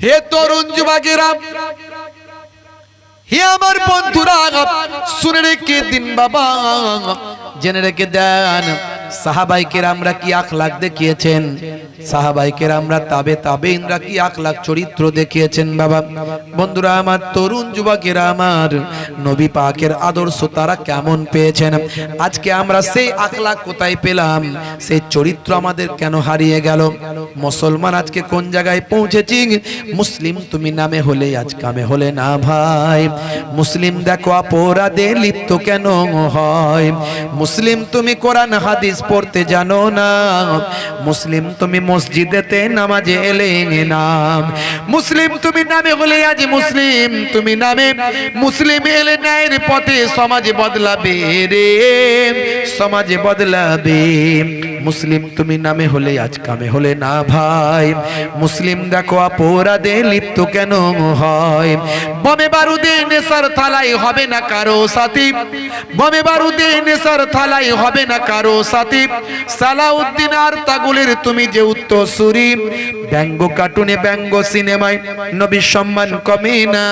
হে তরুণ যুবকেরা হে আমার বন্ধুরা শুনে রেখে দিন বাবা। জেনে রেখে দেন সাহাবাইকের আমরা কি আখলাখ দেখিয়েছেন? সাহাবাইকের আমরা তাবে তাবে ইন্দ্রা কি আখলাখ চরিত্র দেখিয়েছেন বাবা? বন্ধুরা, আমার তরুণ যুবকেরা, আমার নবী পাকের আদর্শ তারা কেমন পেয়েছেন? আজকে আমরা সেই আখলাখ কোথায় পেলাম? সেই চরিত্র আমাদের কেন হারিয়ে গেল? মুসলমান আজকে কোন জায়গায় পৌঁছেছি? মুসলিম তুমি নামে হলে আজ কামে হলে না ভাই? মুসলিম দেখো, অপরাধে লিপ্ত কেন হয়? মুসলিম তুমি কোরআন, হাদিস পড়তে জানো না। মুসলিম তুমি মসজিদেতে নামাজে এলে নাম মুসলিম তুমি নামে হলে আজ মুসলিম, তুমি নামে মুসলিম এলে ন্যায়ের পথে সমাজে বদলাবে রে, সমাজে বদলাবে। মুসলিম তুমি নামে হলে আজ কামে হলে না ভাই। মুসলিম দেখো অপরাধে লিপ্ত কেন হয়? বমে বারুদে নেশার থালাই হবে না কারও সাথী। বমে বারুদে নেশার থালাই হবে না কারও সাথী। সালাউদ্দিন আর তাগুলের তুমি যে উত্তর সুরি। ব্যঙ্গ কার্টুনে ব্যঙ্গ সিনেমায় নবীর সম্মান কমে না।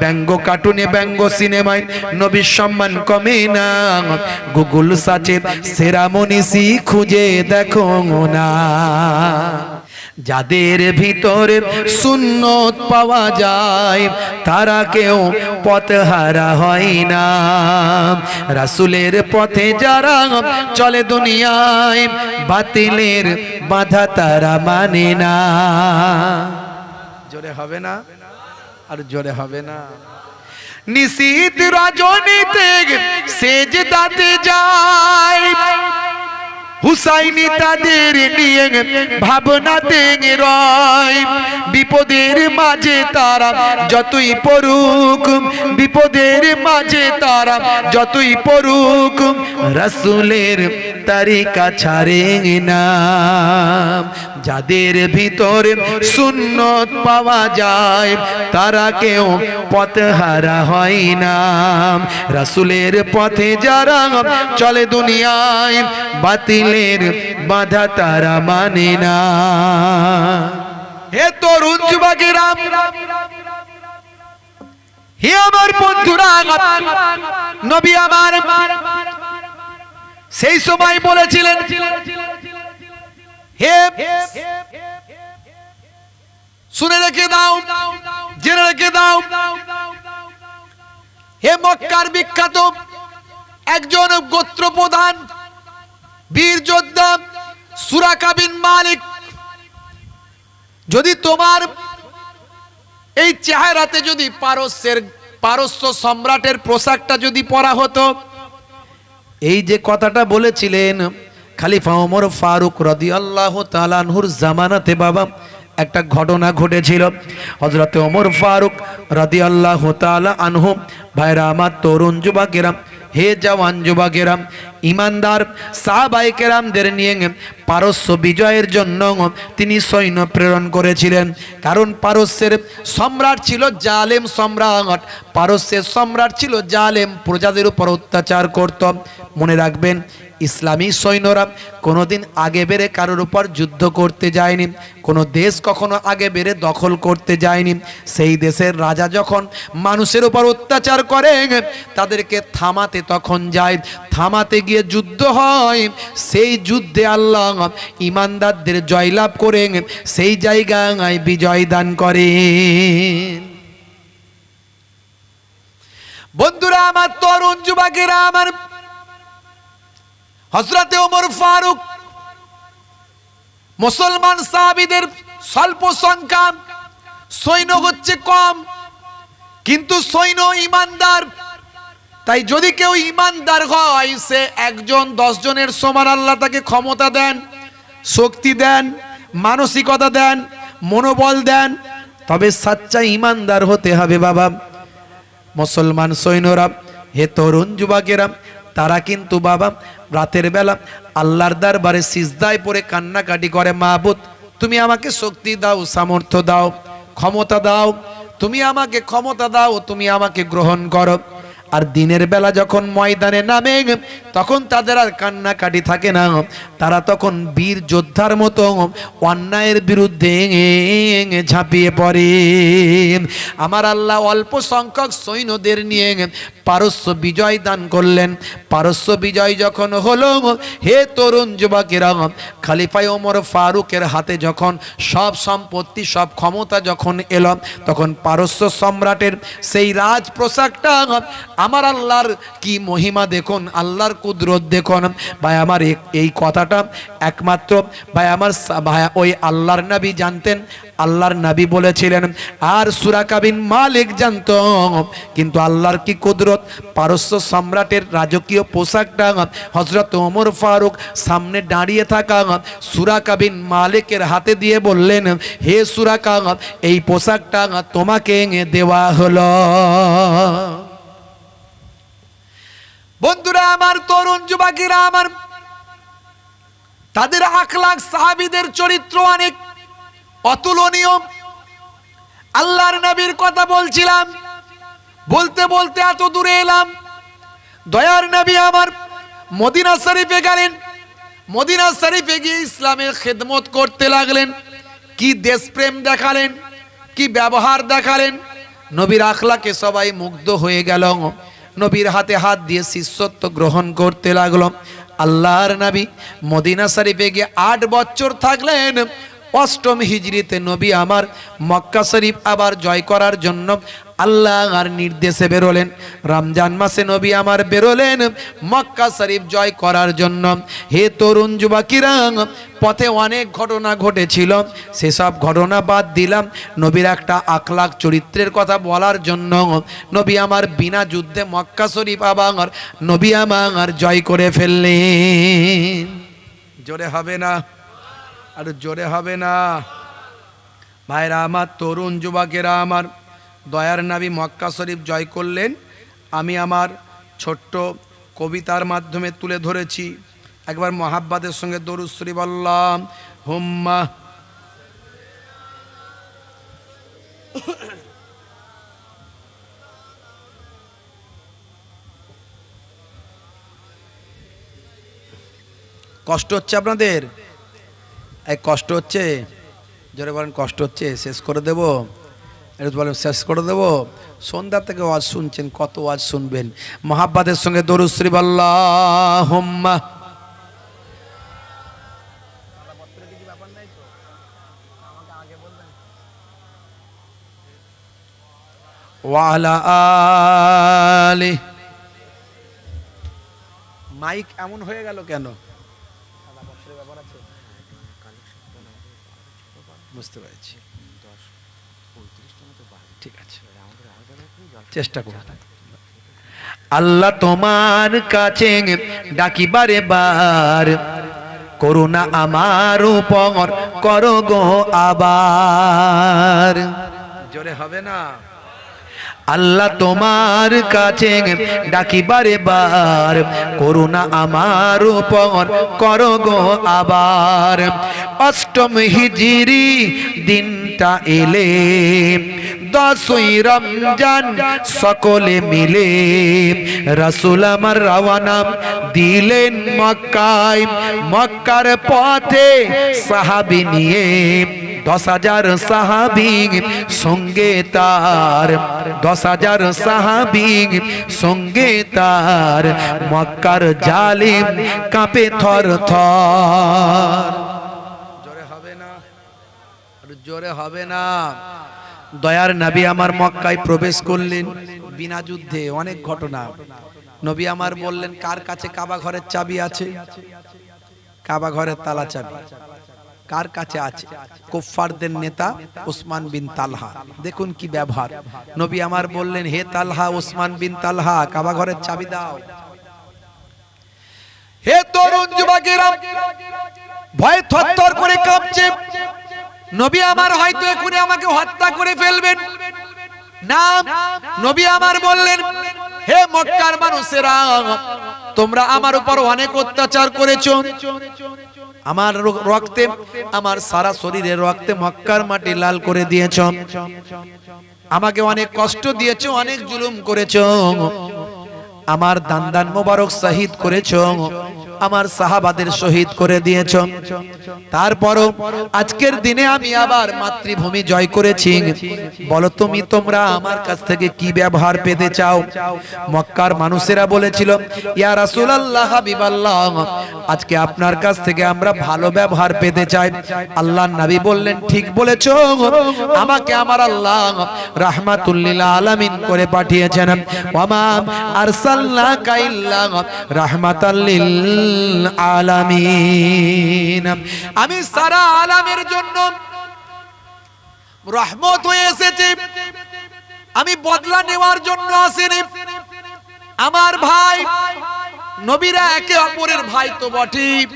ব্যঙ্গ কার্টুনে ব্যঙ্গ সিনেমায় নবীর সম্মান কমে না। গুগল সাচে সেরা মনীষী খুঁজে দেখো না। যাদের ভিতরে সুন্নত পাওয়া যায়, তারা কেউ পথহারা হয় না। রাসুলের পথে যারা চলে দুনিয়ায়, বাতিলের বাধা তারা মানে না। জোরে হবে না? আর জোরে হবে না। নিশীত রজনীতে সেজ দাতে যায়। হুসাইনি তাদের নিয়ে ভাবনাতে রয়। বিপদের মাঝে তারা যতই পড়ুক বিপদের মাঝে তারা যতই পড়ুক রসুলের তারিকা ছাড়ে না। যাদের ভিতরে সুন্নত পাওয়া যায়, তারা কেউ পথহারা হয় না। রাসুলের পথে যারা চলে দুনিয়ায়, বাতিলের বাধা তারা মানে না। হে তরুণ যুবকেরা, হে আমার বন্ধুরা, নবী আমার, সেই সময় বলেছিলেন শুনে রেখে দাও জেনে রেখে দাও হে মক্কার বিখ্যাত একজন গোত্র প্রধান বীর যোদ্ধা সুরাকাবিন মালিক। যদি তোমার এই চেহারাতে যদি পারস্যের, পারস্য সম্রাটের পোশাকটা যদি পরা হতো, এই যে কথাটা বলেছিলেন খালিফা ওমর ফারুক রদি আল্লাহ তালানহুর জামানাতে বাবা, একটা ঘটনা ঘটেছিল। হজরতে ওমর ফারুক রদি আল্লাহ তালা আনহু, ভাইরা আমার তরুণ যুবাকেরাম হে জওয়ান যুবকেরাম ইমানদার সাহাবাই কেরামদের নিয়ে পারস্য বিজয়ের জন্য তিনি সৈন্য প্রেরণ করেছিলেন। কারণ পারস্যের সম্রাট ছিল জালেম সম্রাট। পারস্যের সম্রাট ছিল জালেম, প্রজাদের উপর অত্যাচার করত। মনে রাখবেন, ইসলামী সৈন্যরা কোনোদিন আগে বেড়ে কারোর উপর যুদ্ধ করতে যায়নি, কোনো দেশ কখনো আগে বেড়ে দখল করতে যায়নি। সেই দেশের রাজা যখন মানুষের উপর অত্যাচার করে তাদেরকে থামাতে তখন যায়, থামাতে গিয়ে যুদ্ধ হয়। সেই যুদ্ধে আল্লাহ ইমানদারদের জয়লাভ করে সেই জায়গায় বিজয় দান করে বন্ধুরা, আমার তরুণ যুবকেরা, আমার হজরতে ওমর ফারুক, মুসলমান সাহাবিদের স্বল্প সংখ্যা সৈন্য হচ্ছে কম। কিন্তু সৈন্য ইমানদার তাই যদি কেউ ইমানদার হয়, সে একজন, দশ জনের সমান আল্লাহ তাকে ক্ষমতা দেন, শক্তি দেন, মানসিকতা দেন, মনোবল দেন, তবে সাচ্চা ইমানদার হতে হবে বাবা। মুসলমান সৈন্যরা, হে তরুণ যুবকেরা, তারা কিন্তু বাবা, রাতের বেলা আল্লাহর দরবারে সিজদায় পড়ে কান্নাকাটি করে মাহবুদ তুমি আমাকে শক্তি দাও, সামর্থ্য দাও, ক্ষমতা দাও, তুমি আমাকে ক্ষমতা দাও, তুমি আমাকে গ্রহণ করো। আর দিনের বেলা যখন ময়দানে নামে তখন তাদের আর কান্নাকাটি থাকে না। তারা তখন বীর যোদ্ধার মতো অন্যায়ের বিরুদ্ধে ঝাঁপিয়ে পড়ে। আমার আল্লাহ অল্প সংখ্যক সৈন্যদের নিয়ে পারস্য বিজয় দান করলেন। পারস্য বিজয় যখন হলো, হে তরুণ যুবকেরা খালিফাই ওমর ফারুকের হাতে যখন সব সম্পত্তি, সব ক্ষমতা যখন এলো, তখন পারস্য সম্রাটের সেই রাজ পোশাকটা আমার আল্লাহর কি মহিমা দেখুন, আল্লাহর কুদরত দেখুন। ভাই, আমার এই কথাটা একমাত্র। ভাই, আমার ওই আল্লাহর নবী জানতেন, আল্লাহর নবী বলেছিলেন, আর সুরাকাবিন মালিক জানত, কিন্তু আল্লাহর কি কুদরত? পারস্য সম্রাটের রাজকীয় পোশাকটা হজরত ওমর ফারুক সামনে দাঁড়িয়ে থাকা সুরাকাবিন মালিকের হাতে দিয়ে বললেন, হে সুরাকা এই পোশাকটা তোমাকে দেওয়া হলো। বন্ধুরা, আমার তরুণ যুবকেরা, আমার তাদের আখলাখ সাহাবিদের চরিত্র অনেক অতুলনীয়। আল্লাহর নবীর কথা বলছিলাম, বলতে বলতে এত দূরে এলাম। দয়ার নবী আমার মদিনা শরীফে গেলেন, মদিনা শরীফে গিয়ে ইসলামের খেদমত করতে লাগলেন। কি দেশপ্রেম দেখালেন, কি ব্যবহার দেখালেন। নবীর আখলাকে সবাই মুগ্ধ হয়ে গেল। নবীর হাতে হাত দিয়ে শিষ্যত্ব গ্রহণ করতে লাগল। আল্লাহর নাবি মদিনা শরীফে গিয়ে আট বছর থাকলেন। অষ্টম হিজড়িতে নবী আমার মক্কা শরীফ আবার জয় করার জন্য আল্লাহর নির্দেশে বেরোলেন। রমজান মাসে নবী আমার বেরোলেন মক্কা শরীফ জয় করার জন্য। হে তরুণ যুবকিরা, পথে অনেক ঘটনা ঘটেছিল। সেসব ঘটনা বাদ দিলাম। নবীর একটা আখলাখ চরিত্রের কথা বলার জন্য নবী আমার বিনা যুদ্ধে মক্কা শরীফ আবার নবী আমার জয় করে ফেললেন। জোরে হবে না। আর জোরে হবে না। ভাইরা আমার তরুণ যুবকেরা আমার, দয়ার নাবি মক্কা শরীফ জয় করলেন। আমি আমার ছোট্ট কবিতার মাধ্যমে তুলে ধরেছি। একবার মহাব্বাদের সঙ্গে দরুদ শরীফ বললাম হুম্মা। কষ্ট হচ্ছে আপনাদের? এই কষ্ট হচ্ছে? জোরে বলেন, কষ্ট হচ্ছে? শেষ করে দেব? এটা বলেন, শেষ করে দেব? সন্ধ্যা থেকে ওয়াজ শুনছেন, কত ওয়াজ শুনবেন? মহাব্বাদের সঙ্গে দরুশ্রী হোম্মা ওয়ালা মাইক এমন হয়ে গেল কেন? বুঝতে পেরেছি। ঠিক আছে। চেষ্টা করুন। আল্লাহ তোমার কাছে ডাকি বারে বার করুণা আমার উপর করো গো আবার। জোরে হবে না? আল্লাহ তোমার কাছে ডাকিবারে বার। করুণা আমার উপর করো গো আবার। অষ্টম হিজিরি দিনটা এলে। দশই রমজান, সকলে মিলে রাসুল আমার রওয়ানা দিলেন মক্কায়। মক্কার পথে সাহাবি নিয়ে দশ হাজার সাহাবি সঙ্গে তার, দশ হাজার সাহাবি সঙ্গে তার। মক্কার জালিম কাঁপে থর থর। জোরে হবে না? জোরে হবে না। দয়ার নবী আমার মক্কায় প্রবেশ করলেন বিনা যুদ্ধে, অনেক ঘটনা। নবী আমার বললেন, কার কাছে কাবা ঘরের চাবি আছে? কাবা ঘরের তালা চাবি। কার কাছে আছে? কুফফারদের নেতা উসমান বিন তালহা। দেখুন কি ব্যবহার। নবী আমার বললেন, হে তালহা, উসমান বিন তালহা, কাবা ঘরের চাবি দাও। হে তরুণ যুবকেরা, ভয় থরথর করে কাঁপছে। নবী আমার হয়তো এখনই আমাকে হত্যা করে ফেলবেন। না নবী আমার বললেন, হে মক্কার মানুষেরা, তোমরা আমার উপর অনেক অত্যাচার করেছ। আমার রক্তে, আমার সারা শরীরে রক্তে মক্কার মাটি লাল করে দিয়েছ। আমাকে অনেক কষ্ট দিয়েছ, অনেক জুলুম করেছ। আমার দান্দান মোবারক শহীদ করেছ, আমার সাহাবাদের শহীদ করে দিয়েছ। তারপরও আজকের দিনে আমি আবার মাতৃভূমি জয় করেছি। বলো তুমি তোমরা আমার কাছ থেকে কি ব্যবহার পেতে চাও? মক্কার মানুষেরা বলেছিল, ইয়া রাসূলুল্লাহ হাবিবাল্লাহ, আজকে আপনার কাছ থেকে আমরা ভালো ব্যবহার পেতে চাই। আল্লাহর নবী বললেন, ঠিক বলেছ, আমাকে আমার আল্লাহ রাহমাতুল রাহমাতুল্লিল আলামিন করে পাঠিয়েছেন। ওয়ামা আমি সারা আলামের জন্য রহমত হয়ে এসেছি। আমি বদলা নেওয়ার জন্য আসিনি। আমার ভাই, নবীরা একে অপরের ভাই তো বটেই।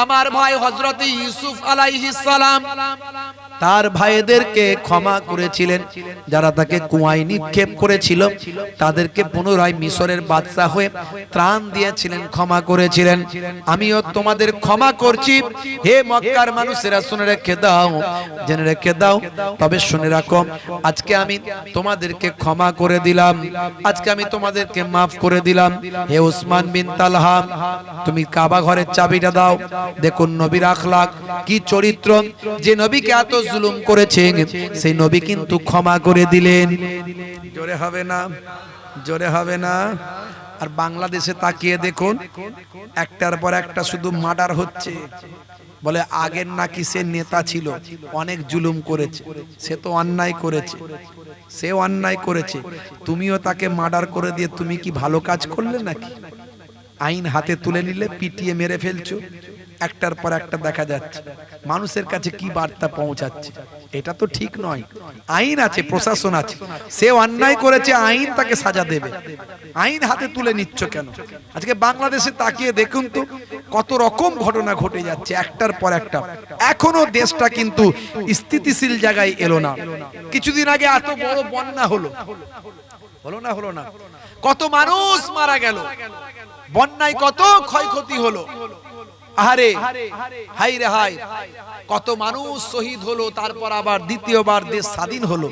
আমার ভাই হজরত ইউসুফ সালাম তার ভাইদেরকে ক্ষমা করেছিলেন, যারা তাকে কুয়ায় নিক্ষেপ করেছিল, তাদেরকে পুনরায় মিশরের বাদশা হয়ে ত্রাণ দিয়েছিলেন, ক্ষমা করেছিলেন। আমিও তোমাদের ক্ষমা করছি। হে মক্কার মানুষেরা, শুনে রেখে দাও, জেনে রেখে দাও। তবে শুনে রাখো, আজকে আমি তোমাদেরকে ক্ষমা করে দিলাম। আজকে আমি তোমাদেরকে মাফ করে দিলাম। হে উসমান বিন তালহা, তুমি কাবা ঘরের চাবিটা দাও। দেখুন নবীর আখলাক, কি চরিত্র। যে নবীকে এত জুলুম করেছে সেই নবী কিন্তু ক্ষমা করে দিলেন। জোরে হবে না, জোরে হবে না। আর বাংলাদেশে তাকিয়ে দেখুন, একটার পর একটা শুধু মার্ডার হচ্ছে। বলে আগের নাকি সে নেতা ছিল, অনেক জুলুম করেছে। সে তো অন্যায় করেছে, সে অন্যায় করেছে। তুমিও তাকে মার্ডার করে দিয়ে তুমি কি ভালো কাজ করলে নাকি? আইন হাতে তুলে নিলে, পিটিয়ে মেরে ফেলছো। একটার পর একটা দেখা যাচ্ছে। মানুষের কাছে কি বার্তা পৌঁছাচ্ছে? এটা তো ঠিক নয়। আইন আছে, প্রশাসন আছে। সে অন্যায় করেছে, আইন তাকে সাজা দেবে। আইন হাতে তুলে নিচ্ছ কেন? আজকে বাংলাদেশে তাকিয়ে দেখুন তো, কত রকম ঘটনা ঘটে যাচ্ছে একটার পর একটা। এখনও দেশটা কিন্তু স্থিতিশীল জায়গায় এলো না। কিছুদিন আগে এত বড় বন্যা হলো। হলো না হলো না? কত মানুষ মারা গেল। বন্যায় কত ক্ষয়ক্ষতি হলো। আহারে হাই রে হাই। কত মানুষ শহীদ হলো তারপর আবার দ্বিতীয়বার দেশ স্বাধীন হলো।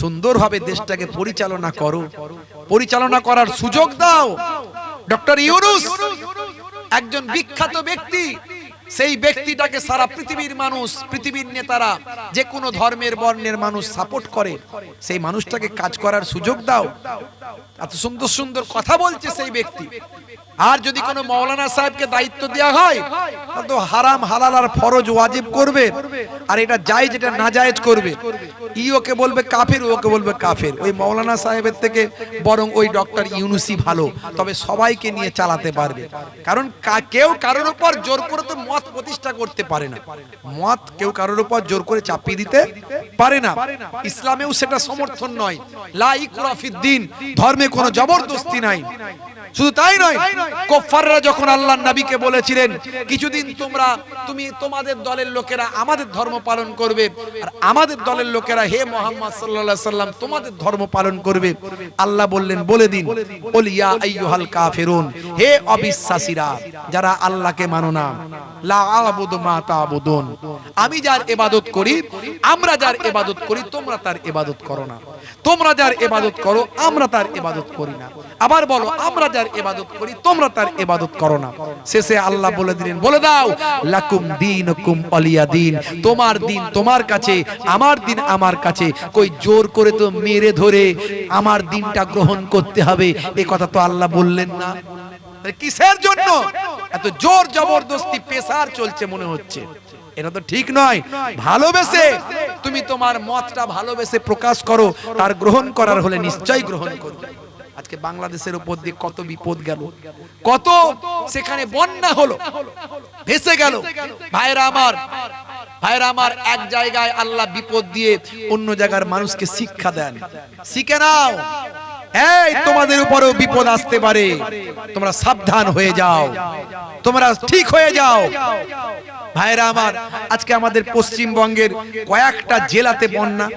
সুন্দরভাবে দেশটাকে পরিচালনা করো। পরিচালনা করার সুযোগ দাও। ডক্টর ইউনুস একজন বিখ্যাত ব্যক্তি সেই ব্যক্তিটাকে সারা পৃথিবীর মানুষ পৃথিবীর নেতারা যে কোনো ধর্মের বর্ণের মানুষ সাপোর্ট করে সেই মানুষটাকে কাজ করার সুযোগ দাও। এত সুন্দর সুন্দর কথা বলছে সেই ব্যক্তি। আর যদি কোনো মৌলানা সাহেবকে দায়িত্ব দেওয়া হয় তো হারাম, হালাল আর ফরজ ওয়াজিব করবে। আর এটা জায়েজ এটা না জায়েজ করবে। ই ওকে বলবে কাফের ওকে বলবে কাফের। ওই মৌলানা সাহেবের থেকে বরং ওই ডক্টর ইউনুসি ভালো। তবে সবাইকে নিয়ে চালাতে পারবে। কারণ কেউ কারোর উপর জোর করে তো মত প্রতিষ্ঠা করতে পারে না। মত কেউ কারোর উপর জোর করে চাপিয়ে দিতে পারে না। ইসলামেও সেটা সমর্থন নয়। লা ইকরা ধর্মে কোনো জবরদস্তি নাই। শুধু তাই নয় কোফাররা যখন আল্লাহর নবীকে বলেছিলেন, কিছুদিন তোমরা, তুমি তোমাদের দলের লোকেরা আমাদের ধর্ম পালন করবে, আর আমাদের দলের লোকেরা হে মোহাম্মদ আলাইহি সাল্লাম তোমাদের ধর্ম পালন করবে। আল্লাহ বললেন, বলে দিন বল ইয়া আইয়ুহাল কাফিরুন, হে অবিশ্বাসীরা, যারা আল্লাহকে মানো না, লা আবুদু মা তাবুদুন, আমি যার ইবাদত করি, আমরা যার ইবাদত করি, তোমরা তার ইবাদত করো না। তোমরা যার ইবাদত করো, আমরা তার ইবাদত করি না। আবার বলো, আমরা যার ইবাদত করি, তোমরা তার ইবাদত করো না। শেষে আল্লাহ বলে দিলেন, বলে দাও, লাকুম দীনুকুম ওয়ালিয়া দিন। তোমার দিন তোমার কাছে, আমার দিন আমার কাছে। কই, জোর করে তো মেরে ধরে আমার দিনটা গ্রহণ করতে হবে এই কথা তো আল্লাহ বললেন না। কিসের জন্য? এত জোর জবরদস্তি, পেশার চলছে মনে হচ্ছে। এটা তো ঠিক নয়। ভালোবেসে তুমি তোমার মতটা ভালোবেসে প্রকাশ করো, তার গ্রহণ করার হলে নিশ্চয়ই গ্রহণ করবে। আজকে বাংলাদেশের উপর দিয়ে কত বিপদ গেল, কত সেখানে বন্যা হলো, ভেসে গেল। ভাইরা আমার ভাইরা আমার, এক জায়গায় আল্লাহ বিপদ দিয়ে অন্য জায়গার মানুষকে শিক্ষা দেন। শিখে নাও। এই তোমাদের উপরেও বিপদ আসতে পারে। তোমরা সাবধান হয়ে যাও। তোমরা ঠিক হয়ে যাও। ভাইরা আমার, আজকে আমাদের পশ্চিমবঙ্গের কয়েকটা জেলাতে বন্যা।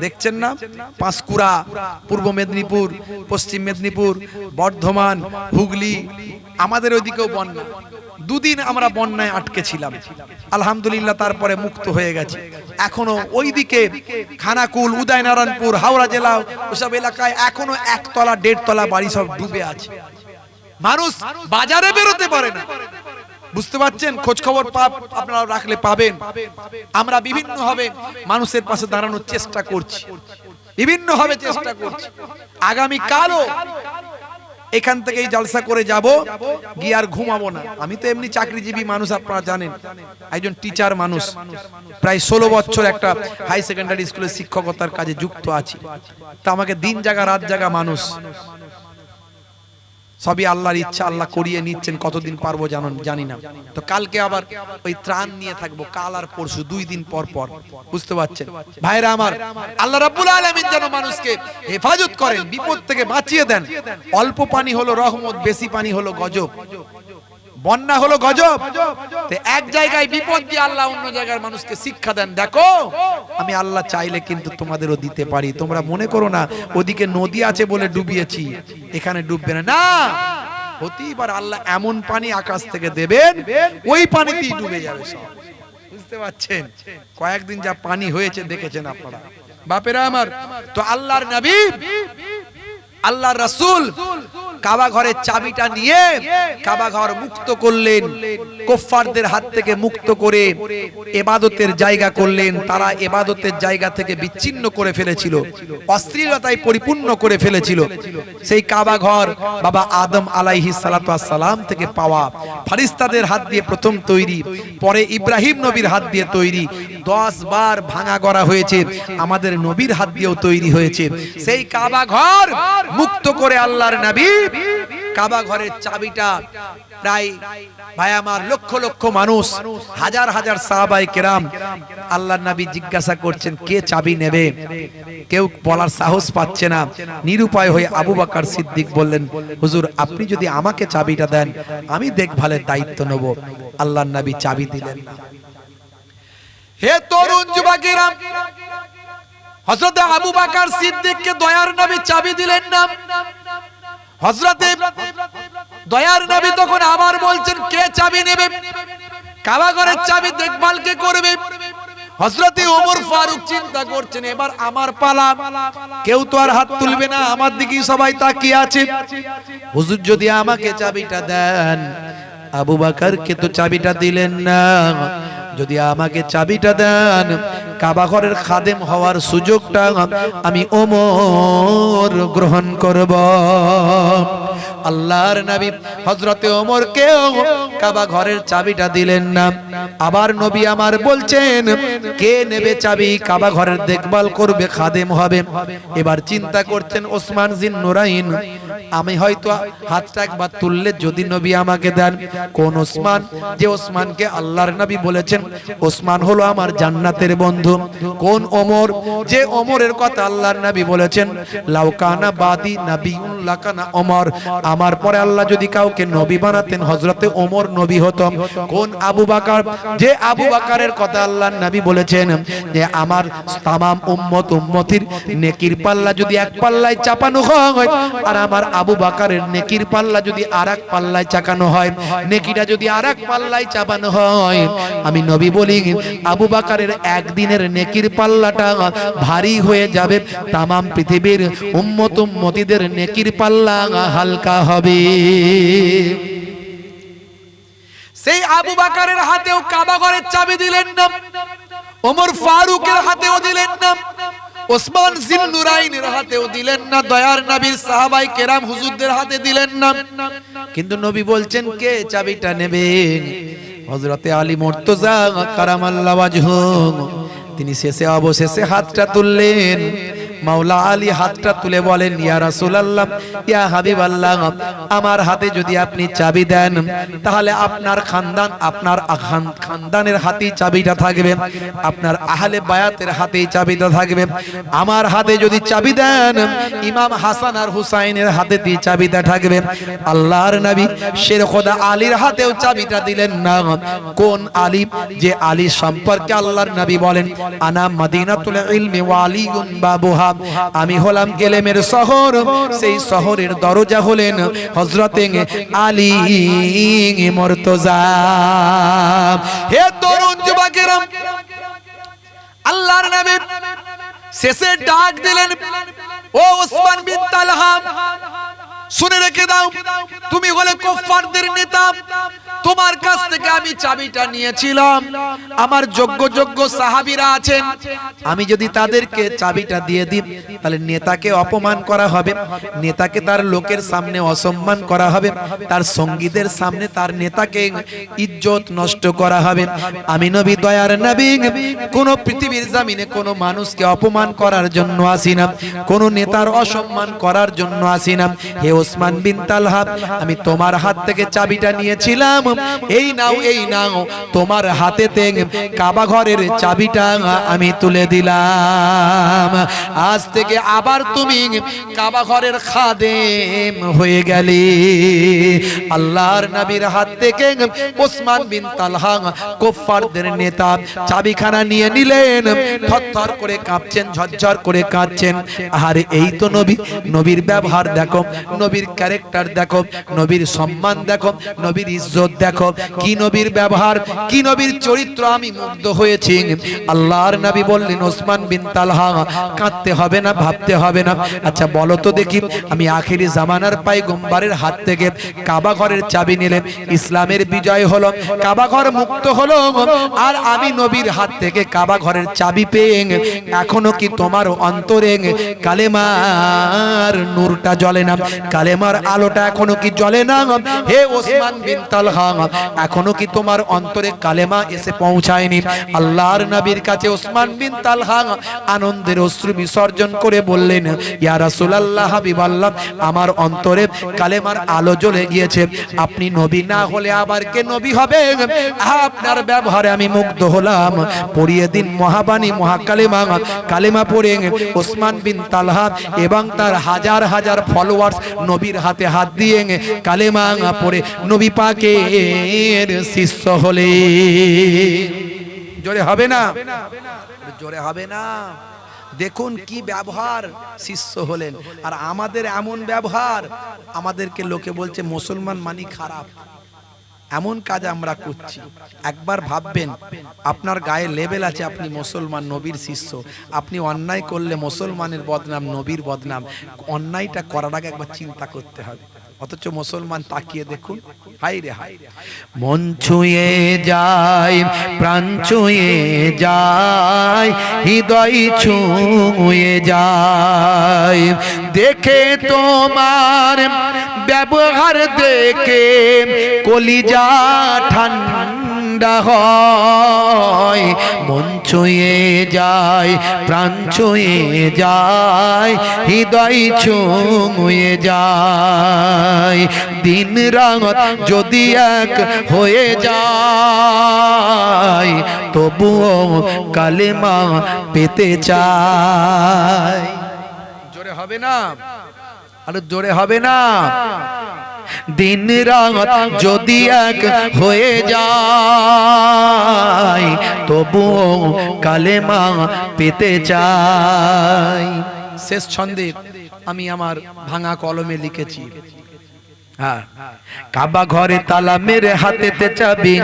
দেখছেন না? পাঁশকুড়া, পূর্ব মেদিনীপুর, পশ্চিম মেদিনীপুর, বর্ধমান, হুগলি, আমাদের ওইদিকেও বন্যা। দুদিন আমরা বন্যায় আটকে ছিলাম। আলহামদুলিল্লাহ তারপরে মুক্ত হয়ে গেছে। এখনও ওইদিকে খানাকুল, উদয়নারায়ণপুর, হাওড়া জেলা, ওসব এলাকায় এখনও একতলা, দেড়তলা বাড়ি সব ডুবে আছে। মানুষ বাজারে বেরোতে পারে না। বুঝতে পারছেন? খোঁজ খবর পাপ আপনারা রাখলে পাবেন। আমরা বিভিন্ন ভাবে মানুষের পাশে দাঁড়ানোর চেষ্টা করছি। বিভিন্ন ভাবে চেষ্টা করছি। আগামী কালও এখান থেকেই জলসা করে যাব, গিয়ে আর ঘুমাবো না। আমি তো এমনি চাকরিজীবী মানুষ, আপনারা জানেন। একজন টিচার মানুষ। প্রায় ষোলো বছর একটা হাই সেকেন্ডারি স্কুলে শিক্ষকতার কাজে যুক্ত আছি। তা আমাকে দিন জাগা রাত জাগা মানুষ। সবই আল্লাহর ইচ্ছা, আল্লাহ করিয়ে নিচ্ছেন, কতদিন পারব জানেন জানি না। তো কালকে আবার ওই ত্রাণ নিয়ে থাকব, কাল আর পরশু, দুই দিন পর পর। বুঝতে পারছেন? ভাইরা আমার, আল্লাহ রাব্বুল আলামিন যেন মানুষকে হেফাজত করেন, বিপদ থেকে বাঁচিয়ে দেন। অল্প পানি হলো রহমত, বেশি পানি হলো গজব। বন্যা হলো গজব। এক জায়গায় বিপদ দিয়ে আল্লাহ অন্য জায়গার মানুষকে শিক্ষা দেন। দেখো, আমি আল্লাহ চাইলে কিন্তু তোমাদেরও দিতে পারি। তোমরা মনে করো না, ওদিকে নদী আছে বলে ডুবিয়েছি, এখানে ডুববে না। না, হতেই পারে আল্লাহ এমন পানি আকাশ থেকে দেবেন, ওই পানিতেই ডুবে যাবে সব। বুঝতে পারছেন? কয়েকদিন যা পানি হয়েছে, দেখেছেন আপনারা। বাপেরা আমার, তো আল্লাহর নবী আল্লাহর রাসূল কাবা ঘরের চাবিটা নিয়ে কাবা ঘর মুক্ত করলেন, কোফফারদের হাত থেকে মুক্ত করে এবাদতের জায়গা করলেন, তারা এবাদতের জায়গা থেকে বিচ্ছিন্ন করে ফেলেছিল, অশ্লীলতায় পরিপূর্ণ করে ফেলেছিল। সেই কাবা ঘর বাবা আদম আলাইহি সালাম থেকে পাওয়া। ফারিস্তাদের হাত দিয়ে প্রথম তৈরি, পরে ইব্রাহিম নবীর হাত দিয়ে তৈরি দশ বার ভাঙা করা হয়েছে। আমাদের নবীর হাত দিয়েও তৈরি হয়েছে। সেই কাবা ঘর মুক্ত করে আল্লাহর নবী কাবা ঘরের চাবিটা ভাই আমার লক্ষ লক্ষ মানুষ, হাজার হাজার সাহাবাই কেরাম আল্লাহর নবী জিজ্ঞাসা করছেন, কে চাবি নেবে? কেউ বলার সাহস পাচ্ছে না। নিরুপায় হয়ে আবু বাকার সিদ্দিক বললেন, হুজুর, আপনি যদি আমাকে চাবিটা দেন, আমি দেখভালের দায়িত্ব নেব। আল্লাহর নবী চাবি দিলেন না। হে তরুণ যুবকেরা, হযরত আবু বকর সিদ্দিককে দয়ার নবী চাবি দিলেন না। হযরতে দয়ার নবী তখন আবার বলছেন, কে চাবি নেবে? কাবা ঘরের চাবি দেখভাল কে করবে? হযরতে ওমর ফারুক চিন্তা করছেন, এবার আমার পালা। কেউ তো আর হাত তুলবে না, আমার দিকেই সবাই তাকিয়ে আছে। হুজুর যদি আমাকে চাবিটা দেন, আবু বাকারকে তো চাবিটা দিলেন না। যদি আমাকে চাবিটা দেন কাবাঘরের খাদেম হওয়ার সুযোগটা আমি ওমর গ্রহণ করব। আল্লাহর নবী হযরতে ওমরকে কাবা ঘরের চাবিটা দিলেন না। আবার নবী আমার বলছেন, কে নেবে চাবি? কাবা ঘরের দেখভাল করবে, খাদেম হবে। এবার চিন্তা করছেন ওসমান জিন নুরাইন, আমি হয়তো হাতটা একবার তুললে যদি নবী আমাকে দেন। কোন ওসমান, যে ওসমানকে আল্লাহর নবী বলেছেন, ওসমান হলো আমার জান্নাতের বন্ধু। কোন ওমর, যে ওমরের কথা আল্লাহর নবী বলেছেন লাউকানা বাদি নাবিউন লাকানা ওমর। আমার পরে আল্লাহ যদি কাউকে নবী বানাতেন হজরতে ওমর নবী হতো কোন আবু বাকার? যে আবু বাকারের কথা আল্লাহর নবী বলেছেন যে, আমার তামাম উম্মত উম্মতির নেকির পাল্লা যদি এক পাল্লায় চাপানো হয়, আর আমার আবু বাকারের নেকির পাল্লা যদি আরেক পাল্লায় চাকানো হয়, নেকিটা যদি আরেক পাল্লায় চাপানো হয়, আমি নবী বলি, আবু বাকারের একদিনের নেকির পাল্লাটা ভারী হয়ে যাবে। তামাম পৃথিবীর উম্মত উম্মতিদের নেকির পাল্লা হালকা হবে সেই আবু বাকারের হাতেও কাবা ঘরের চাবি দিলেন না। ওমর ফারুকের হাতেও দিলেন না। ওসমান জিন হাতেও দিলেন না। দয়ার নবীর সাহাবাই কেরাম হুজুরদের হাতে দিলেন না। কিন্তু নবী বলছেন, কে চাবিটা নেবেন? হজরতে আলী মুর্তজা কারামাল্লাহ তিনি শেষে অবশেষে হাতটা তুললেন। মাওলা আলী হাতটা তুলে বলেন, ইয়া রাসূলুল্লাহ, ইয়া হাবিবাল্লাহ, আমার হাতে যদি আপনি চাবি দেন, তাহলে আপনার খানদান, আপনার খানদানের হাতেই চাবিটা থাকবে, আপনার আহলে বায়াতের হাতেই চাবিটা থাকবে। আমার হাতে যদি চাবি দেন, ইমাম হাসান আর হুসাইনের হাতেতেই চাবিটা থাকবে। আল্লাহর নবী শের খোদা আলীর হাতেও চাবিটা দিলেন না। কোন আলী? যে আলী সম্পর্কে আল্লাহর নবী বলেন, আনা মাদিনাতুল ইলমি ওয়া আলিয়ুন আমি হলাম গেলেমের শহর, সেই শহরের দরজা হলেন হজরতে আলী মুর্তজা। হে আল্লাহর নামে শেষে ডাক দিলেন, ও ওসমান বিন তালহা। শুনে রেখে দাও। তুমি হলে কুফফারদের নেতা। তোমার কাছ থেকে আমি চাবিটা নিয়েছিলাম। আমার যোগ্য যোগ্য সাহাবীরা আছেন। আমি যদি তাদেরকে চাবিটা দিয়ে দিই, তাহলে নেতাকে অপমান করা হবে। নেতাকে তার লোকের সামনে অসম্মান করা হবে। তার সঙ্গীদের সামনে তার নেতাকে ইজ্জত নষ্ট করা হবে। আমি নবী, দয়ার নবী। কোন পৃথিবীর জামিনে কোন মানুষকে অপমান করার জন্য আসি না। কোন নেতার অসম্মান করার জন্য আসি না। হে ওসমান বিন তালহা, আমি তোমার হাত থেকে চাবিটা নিয়েছিলাম। এই নাও এই নাও, তোমার হাতেতে কাবা ঘরের চাবিটা আমি তুলে দিলাম। আজ থেকে আবার তুমি কাবা ঘরের খাদেম হয়ে গেলে। আল্লাহর নবীর হাত থেকে ওসমান বিন তালহা কুফফারদের নেতা চাবিখানা নিয়ে নিলেন। থরথর করে কাঁপছেন, ঝরঝর করে কাঁদছেন। আর এই তো নবী, নবীর ব্যবহার দেখো নবীর ক্যারেক্টার দেখো, নবীর সম্মান দেখো, নবীর ইজ্জত দেখো, কি নবীর ব্যবহার, কি নবীর চরিত্র আমি মুগ্ধ হয়েছি। আল্লাহর নবী বললেন, ওসমান বিন তালহা, কাঁদতে হবে না, ভাবতে হবে না। আচ্ছা বলো তো দেখি, আমি আখেরি জামানার পাই গোম্বারের হাত থেকে কাবা ঘরের চাবি নিলেন ইসলামের বিজয় হলো, কাবা ঘর মুক্ত হলো, আর আমি নবীর হাত থেকে কাবা ঘরের চাবি পেয়ে, এখনও কি তোমার অন্তরে কালেমার নূরটা জ্বলে না? কালেমার আলোটা এখনও কি জ্বলে না? হে ওসমান বিন তালহা এখনও কি তোমার অন্তরে কালেমা এসে পৌঁছায়নি? আল্লাহর নবীর কাছে ওসমান বিন তালহা আনন্দের অশ্রু বিসর্জন করে বললেন ইয়া রাসূলুল্লাহ হাবিবাল্লাহ আমার অন্তরে কালেমার আলো জ্বলে গিয়েছে। আপনি নবী না হলে আবার কে নবী হবে? আপনার ব্যবহারে আমি মুগ্ধ হলাম। পড়িয়ে দিন মহাবাণী মহাকালেমা কালেমা পড়ে ওসমান বিন তালহা এবং তার হাজার হাজার ফলোয়ার্স নবীর হাতে হাত দিয়ে কালেমা পড়ে। নবী পাকের শিষ্য হলে। জোরে হবে না? জোরে হবে না। দেখুন কি ব্যবহার শিষ্য হলেন। আর আমাদের এমন ব্যবহার, আমাদেরকে লোকে বলছে, মুসলমান মানি খারাপ। এমন কাজ আমরা করছি। একবার ভাববেন, আপনার গায়ে লেবেল আছে, আপনি মুসলমান নবীর শিষ্য। আপনি অন্যায় করলে মুসলমানের বদনাম, নবীর বদনাম। অন্যায়টা করার আগে একবার চিন্তা করতে হবে। অথচ মুসলমান তাকিয়ে দেখুন হাই রে হাই মন ছুঁয়ে যায়, প্রাণ ছুঁয়ে যায়, হৃদয় ছুঁয়ে যায়। দেখে তোমার ব্যবহার দেখে কলিজা ঠান্ডা হয়, মন ছুঁয়ে যায়, প্রাণ ছুঁয়ে যায়, হৃদয় ছুঁয়ে যায়। দিন রাত যদি এক হয়ে যায়, তবুও কালেমা পেতে চায়। জোরে হবে না? আরে জোরে হবে না? দিন রাত যদি এক হয়ে যায় তবুও কালেমা পেতে চাই। শেষ ছন্দে আমি আমার ভাঙা কলমে লিখেছি। হ্যাঁ। কাবা ঘরে তালা মেরে হাতেতে চাবি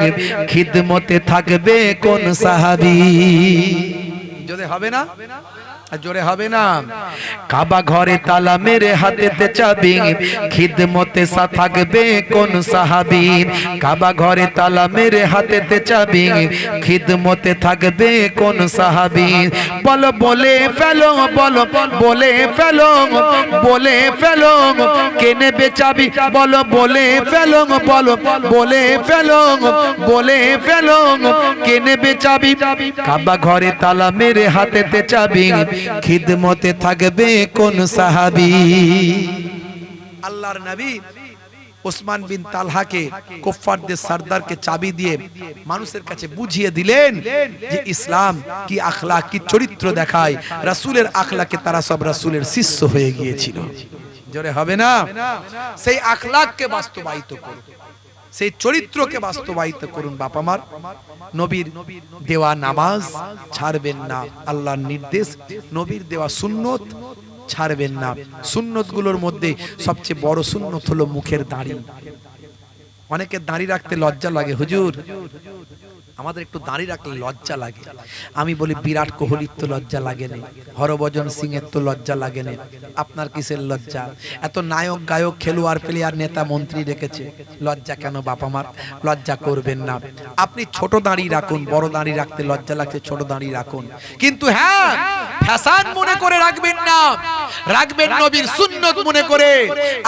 খিদমতে থাকবে কোন সাহাবি। যদি হবে না? জোরে হবে না। কাবা ঘরে তালা মেরে হাতেতে চাবি খিদমতে সা থাকবে কোন সাহাবি কাবা ঘরে তালা মেরে হাতেতে চাবি খিদমতে থাকবে কোন সাহাবি বলো, বলে ফেলো, বলো, বলে ফেলো বলে ফেলো, কে নেবে চাবি? বলো, বলে ফেলো, বলো, বলে ফেলো বলে ফেলো, কে নেবে চাবি? কাবা ঘরে তালা মেরে হাতেতে চাবি খিদমতে থাকবে কোন সাহাবি? আল্লাহর নবী ওসমান বিন তালহাকে, কুফফারদের সর্দারকে চাবি দিয়ে মানুষের কাছে বুঝিয়ে দিলেন যে ইসলাম কি আখলাক, কি চরিত্র দেখায়। রাসূলের আখলাকে তারা সব রাসূলের শিষ্য হয়ে গিয়েছিল। জোরে হবে না? সেই আখলাককে বাস্তবায়িত করুন। সেই চরিত্রকে বাস্তবায়িত করুন বাপা মার নবীর দেওয়া নামাজ ছাড়বেন না, আল্লাহর নির্দেশ। নবীর দেওয়া সুন্নত ছাড়বেন না। সুন্নতগুলোর মধ্যে সবচেয়ে বড় সুন্নত হলো মুখের দাড়ি। অনেকের দাড়ি রাখতে লজ্জা লাগে। হুজুর, আমাদের একটু দাঁড়িয়ে রাখলে লজ্জা লাগে। আমি বলি, বিরাট কোহলির তো লজ্জা লাগে না হরভজন সিং এর তো লজ্জা লাগে না আপনার কিসের লজ্জা? এত নায়ক, গায়ক, খেলোয়াড় প্লেয়ার নেতা, মন্ত্রী রেখেছে। লজ্জা কেন বাবা মার লজ্জা করবেন না। আপনি ছোট দাঁড়িয়ে রাখুন, বড় দাঁড়িয়ে রাখতে লজ্জা লাগছে, ছোট দাঁড়িয়ে রাখুন। কিন্তু হ্যাঁ ফ্যাশন মনে করে রাখবেন না। রাখবেন নবীর সুন্নত মনে করে।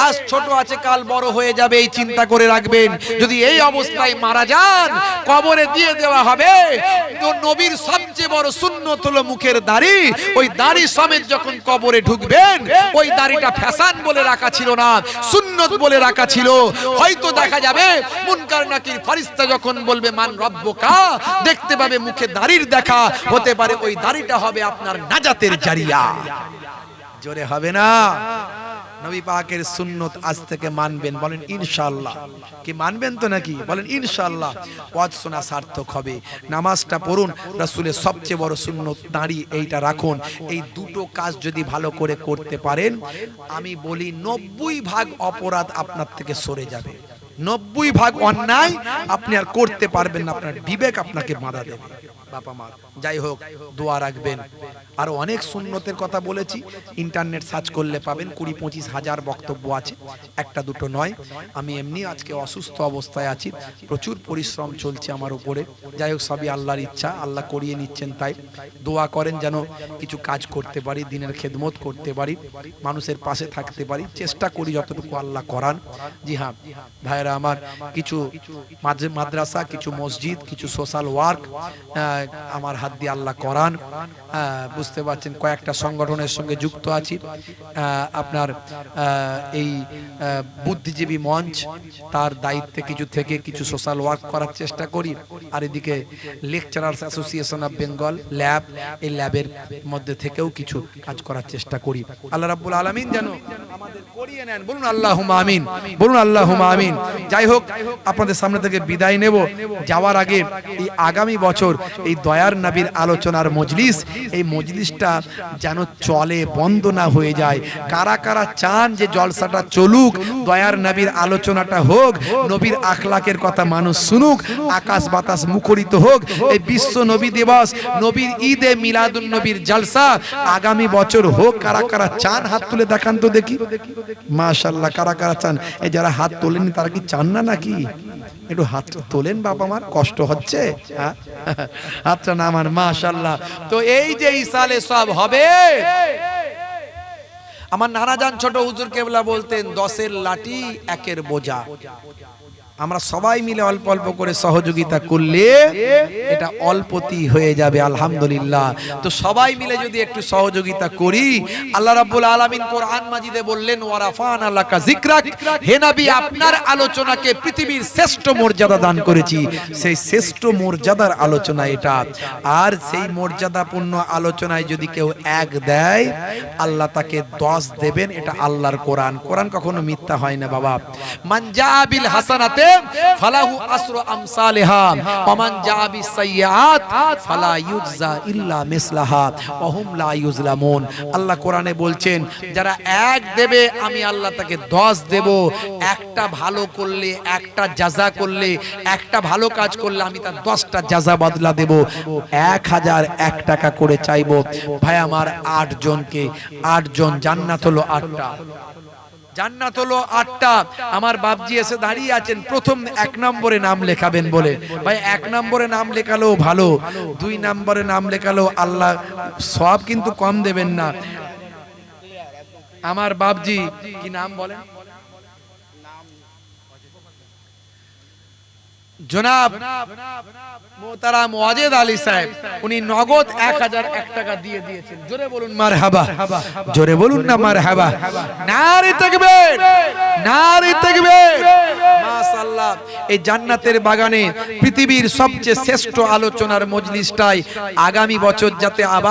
আজ ছোট আছে কাল বড় হয়ে যাবে এই চিন্তা করে রাখবেন। যদি এই অবস্থায় মারা যান কবরে দিয়ে দেওয়া হবে। তো নবীর সবচেয়ে বড় সুন্নত হলো মুখের দাড়ি। ওই দাড়ি সমেত যখন কবরে ঢুকবেন ওই দাড়িটা ফ্যাশন বলে রাখা ছিল না সুন্নত বলে রাখা ছিল। হয়তো দেখা যাবে মুনকার নাকির ফারিস্তা যখন বলবে মান রব্বকা? দেখতে পাবে মুখে দাড়ির দেখা। হতে পারে ওই দাড়িটা হবে আপনার নাজাতের জারিয়া। জোরে হবে না? নবী পাকের সুন্নত আজ থেকে মানবেন। বলেন ইনশাআল্লাহ। কি মানবেন তো নাকি? বলেন ইনশাআল্লাহ। ওয়াজ শোনা সার্থক হবে। নামাজটা পড়ুন। রাসূলের সবচেয়ে বড় সুন্নত দাঁড়িয়ে এইটা রাখুন। এই দুটো কাজ যদি ভালো করে করতে পারেন আমি বলি নব্বই ভাগ অপরাধ আপনার থেকে সরে যাবে। নব্বই ভাগ অন্যায় আপনি আর করতে পারবেন না। আপনার বিবেক আপনাকে বাধা দেবে। বাবা মা। যাই হোক, দোয়া রাখবেন। আরও অনেক সুন্নতের কথা বলেছি। ইন্টারনেট সার্চ করলে পাবেন। কুড়ি পঁচিশ হাজার বক্তব্য আছে। একটা দুটো নয়। আমি এমনি আজকে অসুস্থ অবস্থায় আছি। প্রচুর পরিশ্রম চলছে আমার উপরে। যাই হোক, সবই আল্লাহর ইচ্ছা। আল্লাহ করিয়ে নিচ্ছেন তাই। দোয়া করেন যেন কিছু কাজ করতে পারি, দিনের খেদমত করতে পারি, মানুষের পাশে থাকতে পারি। চেষ্টা করি যতটুকু আল্লাহ করান। জি হ্যাঁ ভাইয়েরা আমার, কিছু মাদ্রাসা, কিছু মসজিদ, কিছু সোশ্যাল ওয়ার্ক আমার হাত দিয়ে আল্লাহ করান। বুঝতে পারছেন কয়েকটা সংগঠনের সঙ্গে যুক্ত আছি। আপনার এই বুদ্ধিজীবী মঞ্চ, তার দায়িত্বে কিছু থেকে কিছু সোশ্যাল ওয়ার্ক করার চেষ্টা করি। আর এদিকে lecturers association of Bengal lab এই ল্যাবের মধ্যে থেকেও কিছু কাজ করার চেষ্টা করি। আল্লাহ রাব্বুল আলামিন যেন আমাদের করিয়ে নেন। বলুন আমিন। বলুন আল্লাহুম্মা আমিন। যাই হোক, আপনাদের সামনে থেকে বিদায় নেব। যাওয়ার আগে এই আগামী বছর এই দয়ার নবীর আলোচনার মজলিস, এই মজলিসটা যেন চলে, বন্ধ না হয়ে যায়। কারা কারা চান যে জলসাটা চলুক, দয়ার নবীর আলোচনাটা হোক, নবীর আখলাকের কথা মানুষ শুনুক, আকাশ বাতাস মুখরিত হোক, এই বিশ্ব নবী দিবস, নবীর ঈদে মিলাদুন নবীর জলসা, আগামী বছর হোক, কারা কারা চান হাত তুলে দেখান তো দেখি। মাশাল্লাহ কারা কারা চান? এই যারা হাত তোলেনি তারা কি চান না নাকি? একটু হাত তোলেন বাবা আমার, কষ্ট হচ্ছে? হ্যাঁ? হাতটা নামান মাশাল্লাহ তো এই যে ইসালে সব হবে, আমার নানা যান ছোট হুজুর কেবলা বলতেন, দশের লাঠি একের বোঝা। আমরা সবাই মিলে অল্প অল্প করে সহযোগিতা করলে এটা অল্পতি হয়ে যাবে, আলহামদুলিল্লাহ। তো সবাই মিলে যদি একটু সহযোগিতা করি, আল্লাহ রাব্বুল আলামিন কোরআন মাজিদে বললেন, ওয়ারাফান আল্লাকা যিকরাক। হে নবী, আপনার আলোচনাকে পৃথিবীর শ্রেষ্ঠ মর্যাদা দান করেছি। সেই শ্রেষ্ঠ মর্যাদার আলোচনা এটা। আর সেই মর্যাদাপূর্ণ আলোচনায় যদি কেউ এক দেয়, আল্লাহ তাকে দশ দেবেন, এটা আল্লাহর কোরআন। কোরআন কখনো মিথ্যা হয় না, বাবা। মান জাবিল হাসানাতে ফালাহু আসরু আমসালিহা ওয়া মান জাবি সাইয়্যাত ফালা ইউজা ইল্লা মিসলাহা ওয়া হুম লা ইউজলামুন। আল্লাহ কোরআনে বলছেন, যারা এক দেবে, আমি আল্লাহ তাকে দশ দেব। একটা ভালো করলে, একটা জাজা করলে, একটা ভালো কাজ করলে আমি তার দশটা জাজা বদলা দেব। এক হাজার এক টাকা করে চাইব। ভাই, আমার আট জনকে আট জন জান্নাত হলো আটটা। জান্নাত হলো আটটা। আমার বাপজি এসে দাঁড়িয়ে আছেন, প্রথম এক নম্বরে নাম লেখাবেন বলে। ভাই, এক নম্বরে নাম লেখালো ভালো, দুই নম্বরে নাম লেখালো আল্লাহ সব কিন্তু কম দেবেন না। আমার বাপজি, কি নাম বলেন? জনাব মোহতারাম ওয়াজেদ আলী সাহেব, উনি নগদ এক হাজার এক টাকা দিয়ে দিয়েছেন। জোরে বলুন মার হাবা জোরে বলুন না মার হাবা নারী থাকবে নারী থাকবে মাশাআল্লাহ, এই জান্নাতের বাগানে পৃথিবীর সবচেয়ে শ্রেষ্ঠ আলোচনার মজলিসটাই আগামী বছর যাতে আবার